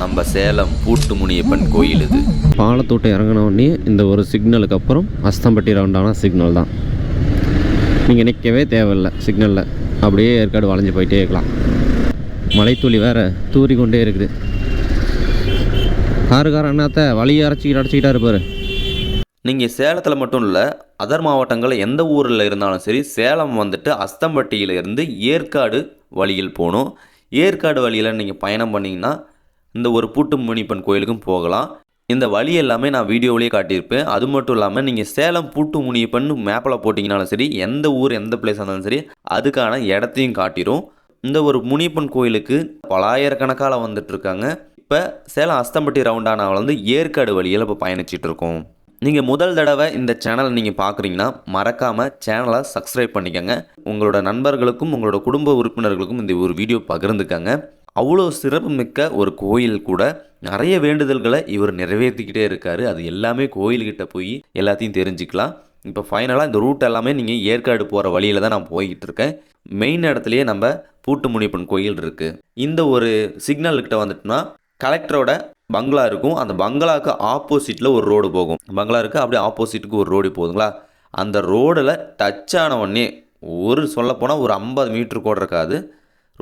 நம்ம சேலம் பூட்டு முனியப்பன் கோயில் இது. பாலத்தோட்டை இறங்கின உடனே இந்த ஒரு சிக்னலுக்கு அப்புறம் அஸ்தம்பட்டி ரவுண்டான சிக்னல் தான். நீங்கள் நிற்கவே தேவையில்லை சிக்னலில். அப்படியே ஏற்காடு வளைஞ்சு போயிட்டே இருக்கலாம். மலைத்துளி வேற தூறி கொண்டே இருக்குது. காருக்கார என்னத்த வழியை அரைச்சிக்கிட்டு அடைச்சிக்கிட்டா இருப்பார் நீங்கள் சேலத்தில் மட்டும் இல்லை அதர் மாவட்டங்களில் எந்த ஊரில் இருந்தாலும் சரி சேலம் வந்துட்டு அஸ்தம்பட்டியில இருந்து ஏற்காடு வழியில் போகணும். ஏற்காடு வழியில் நீங்கள் பயணம் பண்ணிங்கன்னா இந்த ஒரு பூட்டு முனிப்பன் கோயிலுக்கும் போகலாம். இந்த வழி எல்லாமே நான் வீடியோவிலேயே காட்டியிருப்பேன். அது மட்டும் இல்லாமல் நீங்கள் சேலம் பூட்டு முனியப்பன் மேப்பில் போட்டிங்கனாலும் சரி எந்த ஊர் எந்த பிளேஸ் இருந்தாலும் சரி அதுக்கான இடத்தையும் காட்டிடும் இந்த ஒரு முனியப்பன் கோயிலுக்கு பலாயிரக்கணக்கால் வந்துட்டுருக்காங்க இப்போ சேலம் அஸ்தம்பட்டி ரவுண்டானாவில் வந்து ஏற்காடு வழியில் இப்போ பயணிச்சிட்டு இருக்கோம். நீங்கள் முதல் தடவை இந்த சேனலை நீங்கள் பார்க்குறீங்கன்னா மறக்காமல் சேனலை சப்ஸ்கிரைப் பண்ணிக்கோங்க. உங்களோட நண்பர்களுக்கும் உங்களோட குடும்ப உறுப்பினர்களுக்கும் இந்த ஒரு வீடியோ பகிர்ந்துக்கங்க. அவ்வளோ சிறப்புமிக்க ஒரு கோயில் கூட நிறைய வேண்டுதல்களை இவர் நிறைவேற்றிக்கிட்டே இருக்கார். அது எல்லாமே கோயில்கிட்ட போய் எல்லாத்தையும் தெரிஞ்சுக்கலாம். இப்போ ஃபைனலாக இந்த ரூட் எல்லாமே நீங்கள் ஏற்காடு போகிற வழியில் தான் நான் போய்கிட்டு இருக்கேன். மெயின் இடத்துலையே நம்ம பூட்டு முனிப்பன் கோயில் இருக்குது இந்த ஒரு சிக்னல்கிட்ட வந்துட்டோம்னா கலெக்டரோட பங்களா இருக்கும். அந்த பங்களாவுக்கு ஆப்போசிட்டில் ஒரு ரோடு போகும். பங்களா இருக்குது அப்படியே ஆப்போசிட்டுக்கு ஒரு ரோடு போகுதுங்களா? அந்த ரோடில் டச் ஆன உடனே ஒரு சொல்லப்போனால் ஒரு ஐம்பது மீட்ரு கூட இருக்காது.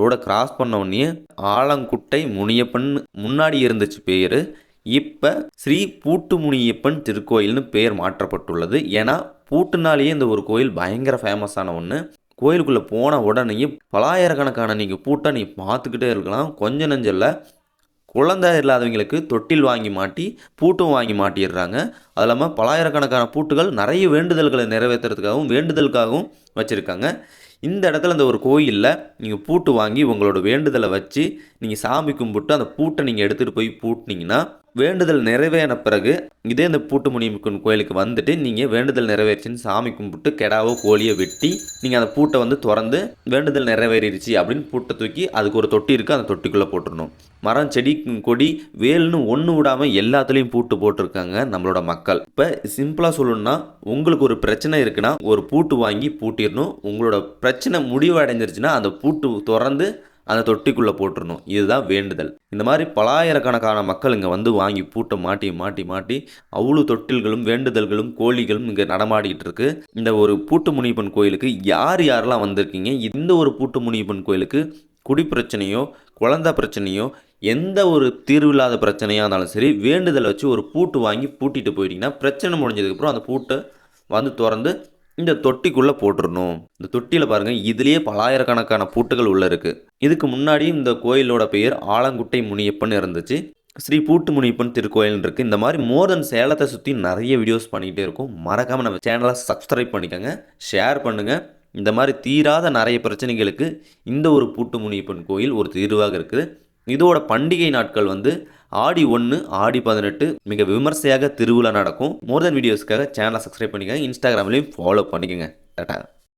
ரோடை கிராஸ் பண்ண உடனே ஆலங்குட்டை முனியப்பன் முன்னாடி இருந்துச்சு பேர். இப்போ ஸ்ரீ பூட்டு முனியப்பன் திருக்கோயில்னு பேர் மாற்றப்பட்டுள்ளது. ஏன்னா பூட்டுனாலேயே இந்த ஒரு கோயில் பயங்கர ஃபேமஸான ஒன்று கோயிலுக்குள்ளே போன உடனேயே பலாயிரக்கணக்கான நீங்கள் பூட்டை நீ பார்த்துக்கிட்டே இருக்கலாம். கொஞ்சம் நஞ்சல்ல குழந்தை இல்லாதவங்களுக்கு தொட்டில் வாங்கி மாட்டி பூட்டும் வாங்கி மாட்டிடுறாங்க. அது இல்லாமல் பலாயிரக்கணக்கான பூட்டுகள் நிறைய வேண்டுதல்களை நிறைவேற்றுறதுக்காகவும் வேண்டுதலுக்காகவும் வச்சுருக்காங்க. இந்த இடத்துல இந்த ஒரு கோயிலில் நீங்கள் பூட்டு வாங்கி உங்களோட வேண்டுதலை வச்சு நீங்கள் சாமி கும்பிட்டு அந்த பூட்டை நீங்கள் எடுத்துகிட்டு போய் பூட்டினீங்கன்னா வேண்டுதல் நிறைவேறின பிறகு இதே இந்த பூட்டு முனியமுக்கன் கோயிலுக்கு வந்துட்டு நீங்கள் வேண்டுதல் நிறைவேறிச்சின்னு சாமி கும்பிட்டு கெடாவோ கோழியை வெட்டி நீங்கள் அந்த பூட்டை வந்து திறந்து வேண்டுதல் நிறைவேறிடுச்சு அப்படின்னு பூட்டை தூக்கி அதுக்கு ஒரு தொட்டி இருக்குது அந்த தொட்டிக்குள்ளே போட்டுடணும். மரம் செடி கொடி வேல்னு ஒன்று விடாமல் எல்லாத்துலேயும் பூட்டு போட்டிருக்காங்க நம்மளோட மக்கள். இப்போ சிம்பிளாக சொல்லணும்னா உங்களுக்கு ஒரு பிரச்சனை இருக்குன்னா ஒரு பூட்டு வாங்கி பூட்டிடணும். உங்களோட பிரச்சனை முடிவடைஞ்சிருச்சுன்னா அந்த பூட்டு திறந்து அந்த தொட்டிக்குள்ளே போட்டுருணும் இதுதான் வேண்டுதல். இந்த மாதிரி பலாயிரக்கணக்கான மக்கள் இங்கே வந்து வாங்கி பூட்டை மாட்டி மாட்டி மாட்டி அவ்வளோ தொட்டில்களும் வேண்டுதல்களும் கோழிகளும் இங்கே நடமாடிக்கிட்டு இருக்கு. இந்த ஒரு பூட்டு முனியப்பன் கோயிலுக்கு யார் யாரெல்லாம் வந்திருக்கீங்க? இந்த ஒரு பூட்டு முனியப்பன் கோயிலுக்கு குடி பிரச்சனையோ குழந்தை பிரச்சனையோ எந்த ஒரு தீர்வில்லாத பிரச்சனையாக இருந்தாலும் சரி வேண்டுதலை வச்சு ஒரு பூட்டு வாங்கி பூட்டிட்டு போயிட்டீங்கன்னா பிரச்சனை முடிஞ்சதுக்கப்புறம் அந்த பூட்டை வந்து திறந்து இந்த தொட்டிக்குள்ளே போட்டுடணும் இந்த தொட்டியில் பாருங்கள் இதுலேயே பலாயிரக்கணக்கான பூட்டுகள் உள்ளே இருக்குது இதுக்கு முன்னாடி இந்த கோயிலோட பெயர் ஆலங்குட்டை முனியப்பன் இருந்துச்சு. ஸ்ரீ பூட்டு முனியப்பன் திருக்கோயில்னு இருக்குது இந்த மாதிரி மோர் தென் சேலத்தை சுற்றி நிறைய வீடியோஸ் பண்ணிக்கிட்டே இருக்கும். மறக்காமல் நம்ம சேனலை சப்ஸ்கிரைப் பண்ணிக்கோங்க. ஷேர் பண்ணுங்கள் இந்த மாதிரி தீராத நிறைய பிரச்சனைகளுக்கு இந்த ஒரு பூட்டு முனியப்பன் கோயில் ஒரு தீர்வாக இருக்குது. இதோட பண்டிகை நாட்கள் வந்து ஆடி ஒன்று ஆடி பதினெட்டு மிக விமர்சையாக திருவிழா நடக்கும். மோர் தென் வீடியோஸ்க்காக சேனலை சப்ஸ்கிரைப் பண்ணிக்கோங்க. இன்ஸ்டாகிராம்லேயும் ஃபாலோ பண்ணிக்கோங்க. டாட்டா